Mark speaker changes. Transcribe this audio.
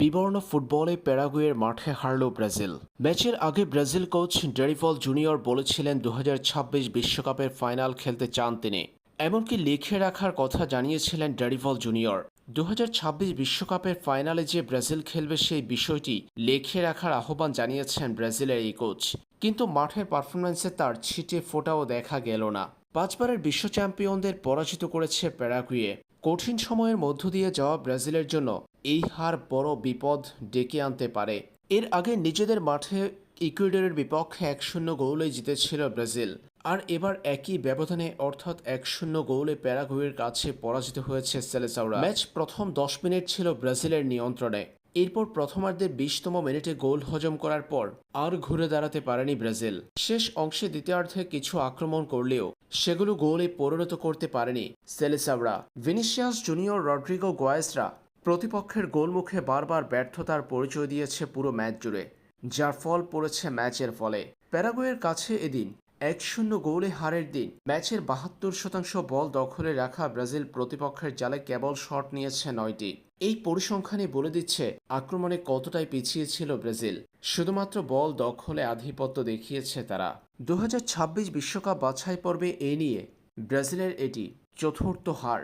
Speaker 1: বিবর্ণ ফুটবলে প্যারাগুয়ের মাঠে হারল ব্রাজিল। ম্যাচের আগে ব্রাজিল কোচ ডেরিফল জুনিয়র বলেছিলেন দু বিশ্বকাপের ফাইনাল খেলতে চান তিনি। এমনকি লিখে রাখার কথা জানিয়েছিলেন ডেরিভল জুনিয়র। দু বিশ্বকাপের ফাইনালে যে ব্রাজিল খেলবে সেই বিষয়টি লেখে রাখার আহ্বান জানিয়েছেন ব্রাজিলের এই কোচ। কিন্তু মাঠের পারফরম্যান্সে তার ছিটে ফোটাও দেখা গেল না। পাঁচবারের বিশ্ব চ্যাম্পিয়নদের পরাজিত করেছে প্যারাগুয়ে। কঠিন সময়ের মধ্য দিয়ে যাওয়া ব্রাজিলের জন্য এই হার বড় বিপদ ডেকে আনতে পারে। এর আগে নিজেদের মাঠে ইকুয়েডরের বিপক্ষে এক শূন্য গোলে জিতেছিল ব্রাজিল। আর এবার একই ব্যবধানে অর্থাৎ এক শূন্য গোলে প্যারাগুয়ের কাছে পরাজিত হয়েছে সেলেসাউরা। ম্যাচ প্রথম দশ মিনিট ছিল ব্রাজিলের নিয়ন্ত্রণে। এরপর প্রথমার্ধের বিশতম মিনিটে গোল হজম করার পর আর ঘুরে দাঁড়াতে পারেনি ব্রাজিল। শেষ অংশে দ্বিতীয়ার্ধে কিছু আক্রমণ করলেও সেগুলো গোলে পরিণত করতে পারেনি সেলেসাওরা ভিনিসিয়াস জুনিয়র রড্রিগো গোয়েসরা প্রতিপক্ষের গোলমুখে বারবার ব্যর্থতার পরিচয় দিয়েছে পুরো ম্যাচ জুড়ে, যার ফল পড়েছে ম্যাচের ফলে। প্যারাগুয়ের কাছে এদিন এক শূন্য গোলে হারের দিন। ম্যাচের বাহাত্তর শতাংশ বল দখলে রাখা ব্রাজিল প্রতিপক্ষের জালে কেবল শট নিয়েছে নয়টি। এই পরিসংখ্যানই বলে দিচ্ছে আক্রমণে কতটাই পিছিয়ে ছিল ব্রাজিল। শুধুমাত্র বল দখলে আধিপত্য দেখিয়েছে তারা। দু বিশ্বকাপ বাছাই পর্বে এ নিয়ে ব্রাজিলের এটি চতুর্থ হার।